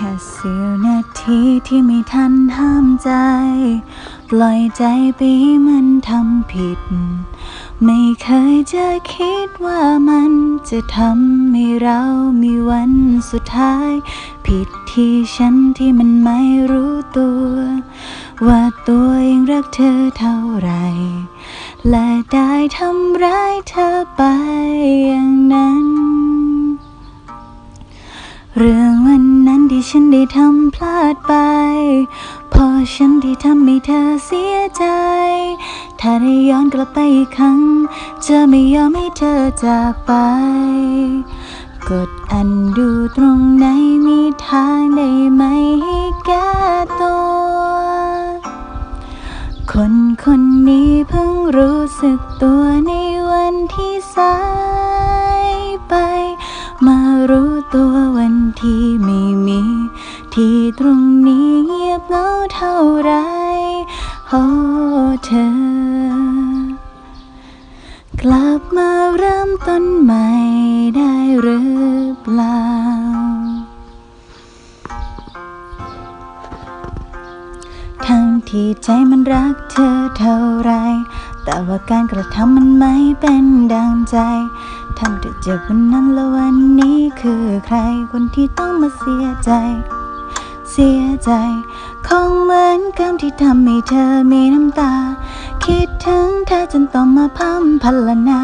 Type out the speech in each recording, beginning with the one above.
ค่เสี้ยวนาทีที่ไม่ทันห้ามใจ ปล่อยใจไปมันทำผิด ไม่เคยจะคิดว่ามันจะทำให้เรามีวันสุดท้าย ผิดที่ฉันที่มันไม่รู้ตัว ว่าตัวเองรักเธอเท่าไหรและได้ทำร้ายเธอไปอย่างนั้น เรื่องวัน ฉันได้ทำพลาดไป พอฉันที่ทำให้เธอเสียใจ ถ้าได้ย้อนกลับไปอีกครั้ง จะไม่ยอมให้เธอจากไป กดอันดูตรงไหนมีทางได้ไหมให้แก้ตัว คนคนนี้เพิ่งรู้สึกตัวในวันที่สายไป มารู้ตัววันที่ไม่มี ที่ตรงนี้เงียบเหงาเท่าไรโอ้เธอ กลับมาเริ่มต้นใหม่ได้หรือเปล่า ทั้งที่ใจมันรักเธอเท่าไร แต่ว่าการกระทำมันไม่เป็นดังใจทำเธอเจ็บวันนั้นและวันนี้คือใครคนที่ต้องมาเสียใจ สียใจ คงเหมือนกับที่ทำให้เธอมีน้ำตา คิดถึงเธอจนต้องมาพัมพัลนา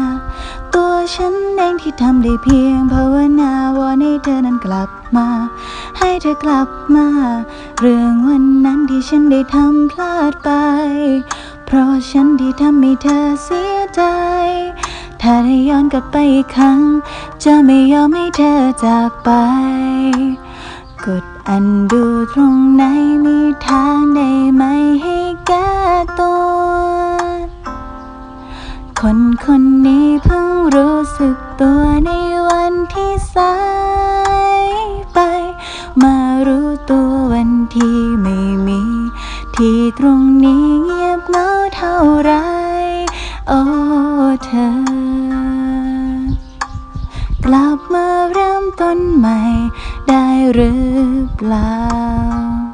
ตัวฉันเองที่ทำได้เพียงภาวนาวอนให้เธอนั้นกลับมา ให้เธอกลับมา เรื่องวันนั้นที่ฉันได้ทำพลาดไป เพราะฉันที่ทำให้เธอเสียใจถ้าได้ย้อนกลับไปอีกครั้ง จะไม่ยอมให้เธอจากไป กดอันดูตรงไหนมีทางได้ไหมให้แก้ตัว คนคนนี้เพิ่งรู้สึกตัวในวันที่สายไป มารู้ตัววันที่ไม่มี ที่ตรงนี้เงียบเหงาเท่าไร โอ้เธอ เริ่มต้นใหม่ได้หรือเปล่า